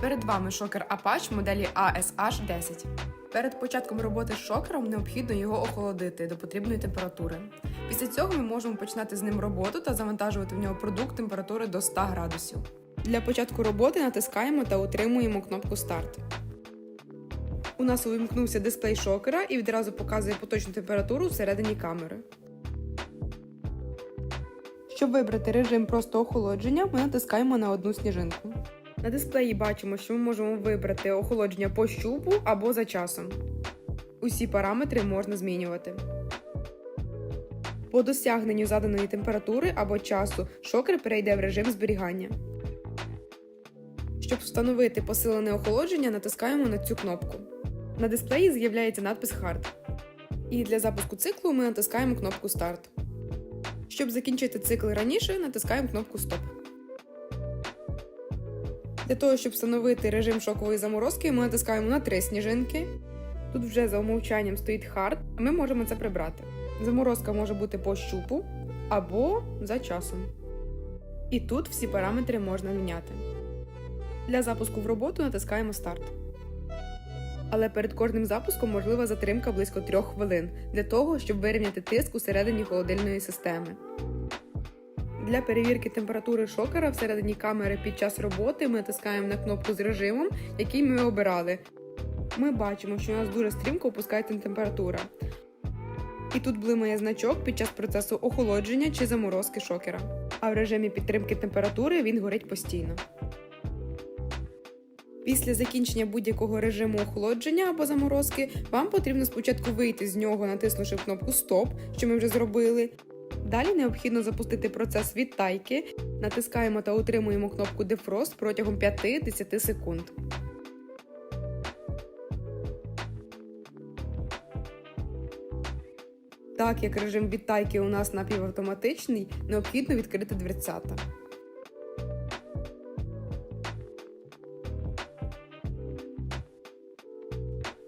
Перед вами шокер Apache моделі ASH10. Перед початком роботи з шокером необхідно його охолодити до потрібної температури. Після цього ми можемо починати з ним роботу та завантажувати в нього продукт температури до 100 градусів. Для початку роботи натискаємо та утримуємо кнопку Старт. У нас увімкнувся дисплей шокера і відразу показує поточну температуру всередині камери. Щоб вибрати режим просто охолодження, ми натискаємо на одну сніжинку. На дисплеї бачимо, що ми можемо вибрати охолодження по щупу або за часом. Усі параметри можна змінювати. По досягненню заданої температури або часу шокер перейде в режим зберігання. Щоб встановити посилене охолодження, натискаємо на цю кнопку. На дисплеї з'являється надпис Hard. І для запуску циклу ми натискаємо кнопку Старт. Щоб закінчити цикл раніше, натискаємо кнопку Стоп. Для того, щоб встановити режим шокової заморозки, ми натискаємо на три сніжинки. Тут вже за умовчанням стоїть Hard, а ми можемо це прибрати. Заморозка може бути по щупу або за часом. І тут всі параметри можна міняти. Для запуску в роботу натискаємо Старт. Але перед кожним запуском можлива затримка близько 3 хвилин для того, щоб вирівняти тиск усередині холодильної системи. Для перевірки температури шокера всередині камери під час роботи ми натискаємо на кнопку з режимом, який ми обирали. Ми бачимо, що у нас дуже стрімко опускається температура. І тут блимає значок під час процесу охолодження чи заморозки шокера. А в режимі підтримки температури він горить постійно. Після закінчення будь-якого режиму охолодження або заморозки вам потрібно спочатку вийти з нього, натиснувши кнопку Стоп, що ми вже зробили. Далі необхідно запустити процес відтайки. Натискаємо та утримуємо кнопку Defrost протягом 5-10 секунд. Так як режим відтайки у нас напівавтоматичний, необхідно відкрити дверцята.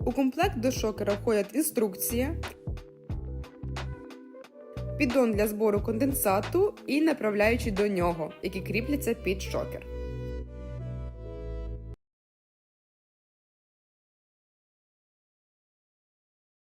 У комплект до шокера входять інструкція, піддон для збору конденсату і направляючі до нього, які кріпляться під шокер.